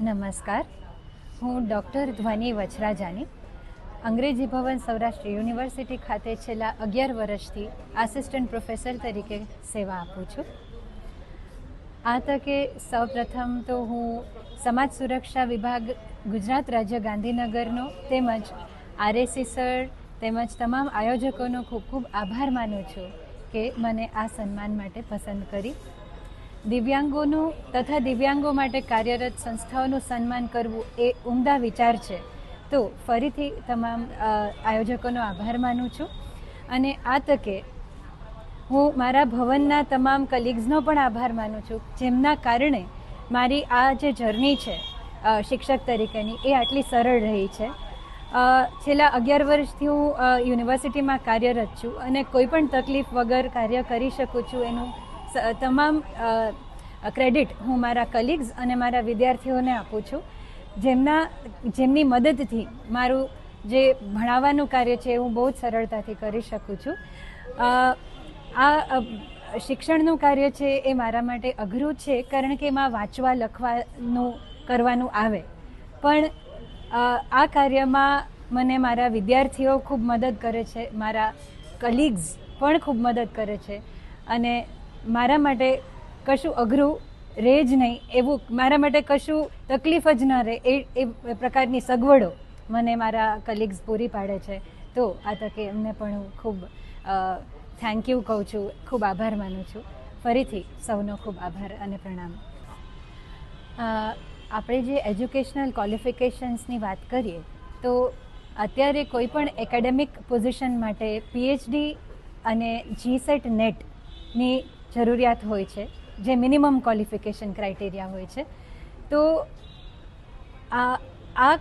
નમસ્કાર. હું ડૉક્ટર ધ્વનિ વછરાજાની, અંગ્રેજી ભવન સૌરાષ્ટ્ર યુનિવર્સિટી ખાતે છેલ્લા અગિયાર વર્ષથી આસિસ્ટન્ટ પ્રોફેસર તરીકે સેવા આપું છું. આ તકે સૌપ્રથમ તો હું સમાજ સુરક્ષા વિભાગ, ગુજરાત રાજ્ય ગાંધીનગરનો તેમજ આરએસી સર તેમજ તમામ આયોજકોનો ખૂબ ખૂબ આભાર માનું છું કે મને આ સન્માન માટે પસંદ કરી. દિવ્યાંગોનું તથા દિવ્યાંગો માટે કાર્યરત સંસ્થાઓનું સન્માન કરવું એ ઉમદા વિચાર છે. તો ફરીથી તમામ આયોજકોનો આભાર માનું છું. અને આ તકે હું મારા ભવનના તમામ કલીગ્સનો પણ આભાર માનું છું, જેમના કારણે મારી આ જે જર્ની છે શિક્ષક તરીકેની, એ આટલી સરળ રહી છે. છેલ્લા અગિયાર વર્ષથી હું યુનિવર્સિટીમાં કાર્યરત છું અને કોઈ પણ તકલીફ વગર કાર્ય કરી શકું છું એનું તમામ ક્રેડિટ હું મારા કલીગ્સ અને મારા વિદ્યાર્થીઓને આપું છું. જેમના, જેમની મદદથી મારું જે ભણાવવાનું કાર્ય છે હું બહુ જ સરળતાથી કરી શકું છું. આ શિક્ષણનું કાર્ય છે એ મારા માટે અઘરું છે કારણ કે એમાં વાંચવા, લખવાનું કરવાનું આવે. પણ આ કાર્યમાં મને મારા વિદ્યાર્થીઓ ખૂબ મદદ કરે છે, મારા કલીગ્સ પણ ખૂબ મદદ કરે છે. અને મારા માટે કશું અઘરું રહે જ નહીં એવું મારા માટે કશું તકલીફ જ ન રહે એ એ પ્રકારની સગવડો મને મારા કલીગ્સ પૂરી પાડે છે. તો આ તકે એમને પણ હું ખૂબ થેન્ક યુ કહું છું. ખૂબ આભાર માનું છું. ફરીથી સૌનો ખૂબ આભાર અને પ્રણામ. આપણે જે એજ્યુકેશનલ ક્વોલિફિકેશન્સની વાત કરીએ, તો અત્યારે કોઈ પણ એકેડેમિક પોઝિશન માટે પીએચડી અને જીસેટ નેટની જરૂરિયાત હોય છે, જે મિનિમમ ક્વોલિફિકેશન ક્રાઇટેરિયા હોય છે. તો આ આ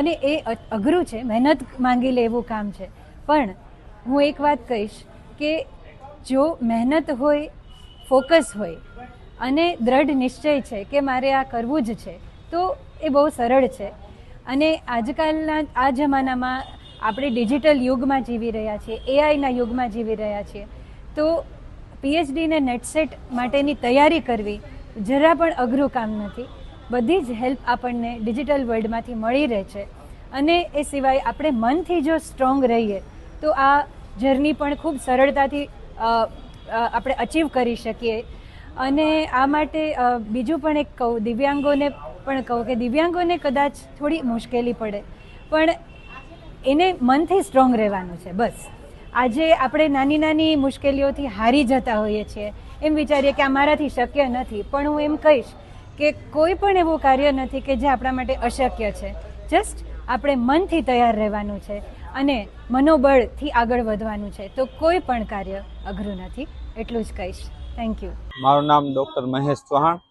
અને એ અઘરું છે, મહેનત માંગી લે એવું કામ છે. પણ હું એક વાત કહીશ કે જો મહેનત હોય, ફોકસ હોય, અને દ્રઢ નિશ્ચય છે કે મારે આ કરવું જ છે, તો એ બહુ સરળ છે. અને આજકાલના, આ જમાનામાં આપણે ડિજિટલ યુગમાં જીવી રહ્યા છીએ એઆઈના યુગમાં જીવી રહ્યા છીએ. તો પીએચડી ને નેટસેટ માટેની તૈયારી કરવી જરા પણ અઘરું કામ નથી. બધી જ હેલ્પ આપણને ડિજિટલ વર્લ્ડમાંથી મળી રહે છે. અને એ સિવાય આપણે મનથી જો સ્ટ્રોંગ રહીએ, તો આ જર્ની પણ ખૂબ સરળતાથી આપણે અચીવ કરી શકીએ. અને આ માટે બીજું પણ એક કહું, દિવ્યાંગોને પણ કહું કે દિવ્યાંગોને કદાચ થોડી મુશ્કેલી પડે, પણ એને મનથી સ્ટ્રોંગ રહેવાનું છે, બસ. આજે આપણે નાની નાની મુશ્કેલીઓથી હારી જતા હોઈએ છીએ. એમ વિચારીએ કે આ મારાથી શક્ય નથી. પણ હું એમ કહીશ કે કોઈ પણ એવું કાર્ય નથી કે જે આપણા માટે અશક્ય છે. જસ્ટ આપણે મનથી તૈયાર રહેવાનું છે અને મનોબળથી આગળ વધવાનું છે. તો કોઈ પણ કાર્ય અઘરું નથી. એટલું જ કહીશ. થેન્ક યુ મારું નામ ડૉક્ટર મહેશ ચૌહાણ.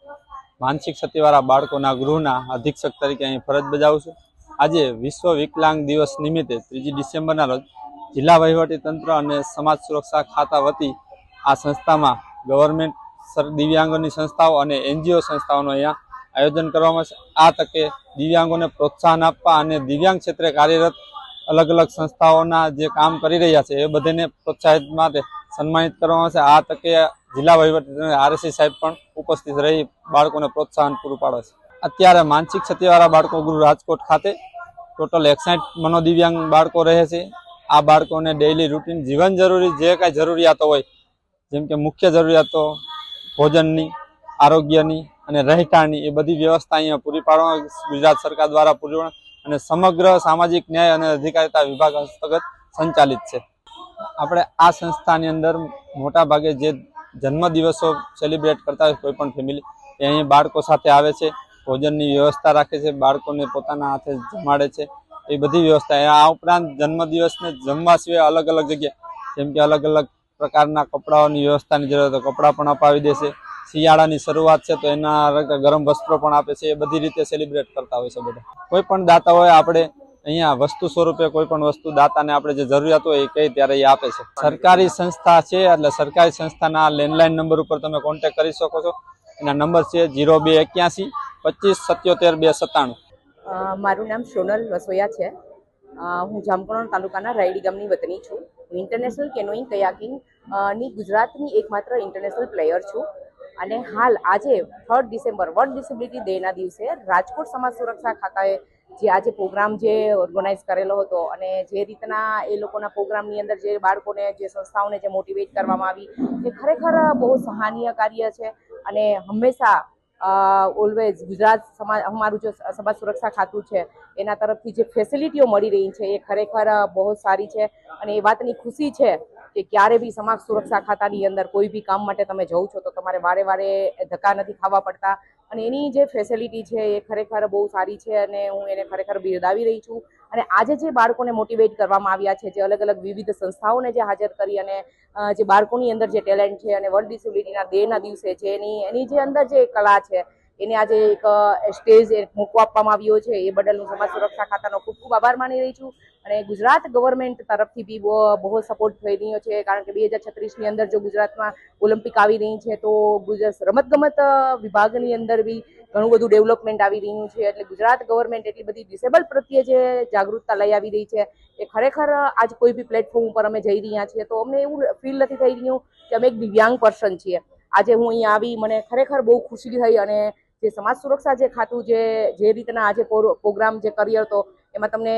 માનસિક સતીવાળા બાળકોના ગૃહના અધિક્ષક તરીકે અહીં ફરજ બજાવું છું. આજે વિશ્વ વિકલાંગ દિવસ નિમિત્તે ત્રીજી ડિસેમ્બરના રોજ જિલ્લા વહીવટી તંત્ર અને સમાજ સુરક્ષા ખાતા વતી આ સંસ્થામાં ગવર્મેન્ટ દિવ્યાંગોની સંસ્થાઓ અને એનજીઓ સંસ્થાઓનું અહીંયા આયોજન કરવામાં છે. આ તકે દિવ્યાંગોને પ્રોત્સાહન આપવા અને દિવ્યાંગ ક્ષેત્રે કાર્યરત અલગ અલગ સંસ્થાઓના જે કામ કરી રહ્યા છે એ બધાને પ્રોત્સાહિત માટે સન્માનિત કરવામાં છે. આ તકે જિલ્લા વહીવટી આરએસી સાહેબ પણ ઉપસ્થિત રહી બાળકોને પ્રોત્સાહન પૂરું પાડે છે. અત્યારે માનસિક ક્ષતિવાળા બાળકો ગૃહ રાજકોટ ખાતે ટોટલ એકસાઠ મનોદિવ્યાંગ બાળકો રહે છે. આ બાળકોને ડેઇલી રૂટીન જીવન જરૂરી જે કાંઈ જરૂરિયાતો હોય, જેમ કે મુખ્ય જરૂરિયાતો, ભોજનની, આરોગ્યની અને રહેઠાણની, એ બધી વ્યવસ્થા અહીંયા પૂરી પાડવા ગુજરાત સરકાર દ્વારા પૂરી અને સમગ્ર સામાજિક ન્યાય અને અધિકારિતા વિભાગ હસ્તગત સંચાલિત છે. આપણે આ સંસ્થાની અંદર મોટા ભાગે જે જન્મ દિવસો સેલિબ્રેટ કરતા હોય કોઈ પણ ફેમિલી એ અહીં બાળકો સાથે આવે છે, ભોજનની વ્યવસ્થા રાખે છે, બાળકોને પોતાના હાથે જમાડે છે એ બધી વ્યવસ્થા આ ઉપરાંત જન્મદિવસને જમવા સિવાય અલગ અલગ જગ્યાએ, જેમ કે અલગ અલગ પ્રકારના કપડાઓની વ્યવસ્થાની જરૂર કપડાં પણ અપાવી દેશે. શિયાળાની શરૂઆત છે તો એના ગરમ વસ્ત્રો પણ આપે છે. એ બધી રીતે સેલિબ્રેટ કરતા હોય છે બધા. કોઈ પણ દાતા હોય આપણે અહીંયા વસ્તુ સ્વરૂપે કોઈ પણ વસ્તુ દાતાને આપણે જે જરૂરિયાત હોય એ કહી ત્યારે એ આપે છે. સરકારી સંસ્થા છે એટલે સરકારી સંસ્થાના લેન્ડલાઇન નંબર ઉપર તમે કોન્ટેક્ટ કરી શકો છો. એના નંબર છે જીરો બે એક્યાસી, પચીસ, સત્યોતેર, બે સત્તાણું. મારું નામ સોનલ વસોયા છે. હું જામકંડોળ તાલુકાના રાયડી ગામની વતની છું. હું ઇન્ટરનેશનલ કેનોઈંગ કયાકિંગની ગુજરાતની એકમાત્ર ઇન્ટરનેશનલ પ્લેયર છું. અને હાલ આજે થર્ડ ડિસેમ્બર વર્લ્ડ ડિસેબિલિટી ડેના દિવસે રાજકોટ સમાજ સુરક્ષા ખાતાએ જે આજે પ્રોગ્રામ જે ઓર્ગેનાઇઝ કરેલો હતો અને જે રીતના એ લોકોના પ્રોગ્રામની અંદર જે બાળકોને, જે સંસ્થાઓને જે મોટિવેટ કરવામાં આવી, એ ખરેખર બહુ સહાનીય કાર્ય છે. અને હંમેશા ઓલવેઝ ગુજરાત સમાજ, અમારું જે સમાજ સુરક્ષા ખાતું છે, એના તરફથી જે ફેસિલિટીઓ મળી રહી છે, એ ખરેખર બહુ સારી છે. અને એ વાતની ખુશી છે કે ક્યારે બી સમાજ સુરક્ષા ખાતાની અંદર કોઈ બી કામ માટે તમે જવું છો, તો તમારે વારે વારે ધક્કા નથી ખાવા પડતા. અને એની જે ફેસિલિટી છે, એ ખરેખર બહુ સારી છે અને હું એને ખરેખર બિરદાવી રહી છું. અને આજે જે બાળકોને મોટિવેટ કરવામાં આવ્યા છે, જે અલગ અલગ વિવિધ સંસ્થાઓને જે હાજર કરી અને જે બાળકોની અંદર જે ટેલેન્ટ છે અને વર્લ્ડ ડિસેબિલિટીના ડેના દિવસે છે એની એની જે અંદર જે કલા છે, એને આજે એક સ્ટેજ મૂકો આપવામાં આવ્યો છે. એ બદલ હું સમાજ સુરક્ષા ખાતાનો ખૂબ ખૂબ આભાર માની રહી છું. અને ગુજરાત ગવર્મેન્ટ તરફથી બી બહુ સપોર્ટ થઈ રહ્યો છે. કારણ કે બે હજાર છત્રીસની અંદર જો ગુજરાતમાં ઓલિમ્પિક આવી રહી છે, તો ગુજરાત રમતગમત વિભાગની અંદર બી ઘણું બધું ડેવલપમેન્ટ આવી રહ્યું છે. એટલે ગુજરાત ગવર્મેન્ટ એટલી બધી ડિસેબલ પ્રત્યે જે જાગૃતતા લઈ આવી રહી છે એ ખરેખર આજ કોઈ બી પ્લેટફોર્મ ઉપર અમે જઈ રહ્યા છીએ, તો અમને એવું ફીલ નથી થઈ રહ્યું કે અમે એક દિવ્યાંગ પર્સન છીએ. આજે હું અહીંયા આવી, મને ખરેખર બહુ ખુશી થઈ અને જે સમાજ સુરક્ષા જે ખાતું જે જે રીતના આજે પ્રોગ્રામ જે કર્યો હતો એમાં તમને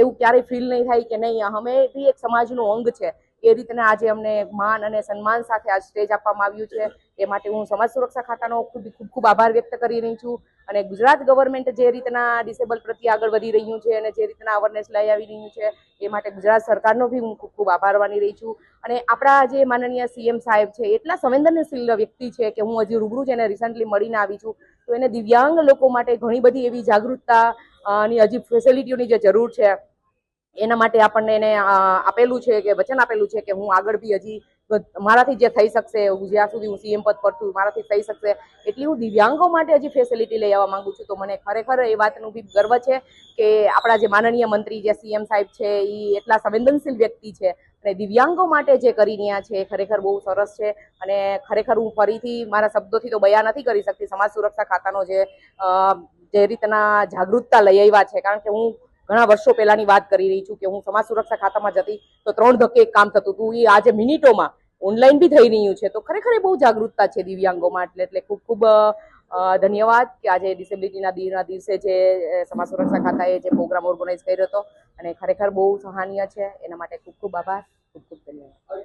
એવું ક્યારેય ફીલ નહીં થાય કે નહીં. અમે બી એક સમાજનું અંગ છે. એ રીતના આજે અમને માન અને સન્માન સાથે આ સ્ટેજ આપવામાં આવ્યું છે. એ માટે હું સમાજ સુરક્ષા ખાતાનો ખૂબ ખૂબ ખૂબ આભાર વ્યક્ત કરી રહી છું. અને ગુજરાત ગવર્મેન્ટ જે રીતના ડિસેબલ પ્રત્યે આગળ વધી રહ્યું છે અને જે રીતના અવેરનેસ લઈ આવી રહ્યું છે, એ માટે ગુજરાત સરકારનો બી હું ખૂબ ખૂબ આભાર માની રહી છું. અને આપણા જે માનનીય સીએમ સાહેબ છે, એટલા સંવેદનશીલ વ્યક્તિ છે કે હું હજી રૂબરૂ જ એને રિસન્ટલી મળીને આવી છું. તો એને દિવ્યાંગ લોકો માટે ઘણી બધી એવી જાગૃતતા ની હજી ફેસિલિટીઓની જે જરૂર છે, એના માટે આપણને એને આપેલું છે કે, વચન આપેલું છે કે હું આગળ બી હજી મારાથી જે થઈ શકશે જ્યાં સુધી હું સીએમ પદ પર છું, મારાથી થઈ શકશે, એટલી હું દિવ્યાંગો માટે હજી ફેસિલિટી લઈ આવવા માંગુ છું. તો મને ખરેખર એ વાતનું બી ગર્વ છે કે આપણા જે માનનીય મંત્રી જે સીએમ સાહેબ છે એ એટલા સંવેદનશીલ વ્યક્તિ છે. અને દિવ્યાંગો માટે જે કરી રહ્યા છે, ખરેખર બહુ સરસ છે અને ખરેખર હું ફરીથી મારા શબ્દોથી તો બયા નથી કરી શકતી. સમાજ સુરક્ષા ખાતાનો જે જે રીતના જાગૃતતા લઈ આવ્યા છે. કારણ કે હું ઘણા વર્ષો પહેલાની વાત કરી રહી છું કે હું સમાજ સુરક્ષા ખાતામાં જતી તો ત્રણ ધક્કે એક કામ થતું હતું. એ આજે મિનિટોમાં ઓનલાઈન બી થઈ રહ્યું છે. તો ખરેખર એ બહુ જાગૃતતા છે દિવ્યાંગોમાં. એટલે એટલે ખૂબ ખૂબ ધન્યવાદ કે આજે ડિસેબિલિટીના દિનના દિવસે જે સમાજ સુરક્ષા ખાતાએ જે પ્રોગ્રામ ઓર્ગેનાઇઝ કર્યો હતો. અને ખરેખર બહુ સહાનીય છે. એના માટે ખૂબ ખૂબ આભાર. ખૂબ ખૂબ ધન્યવાદ.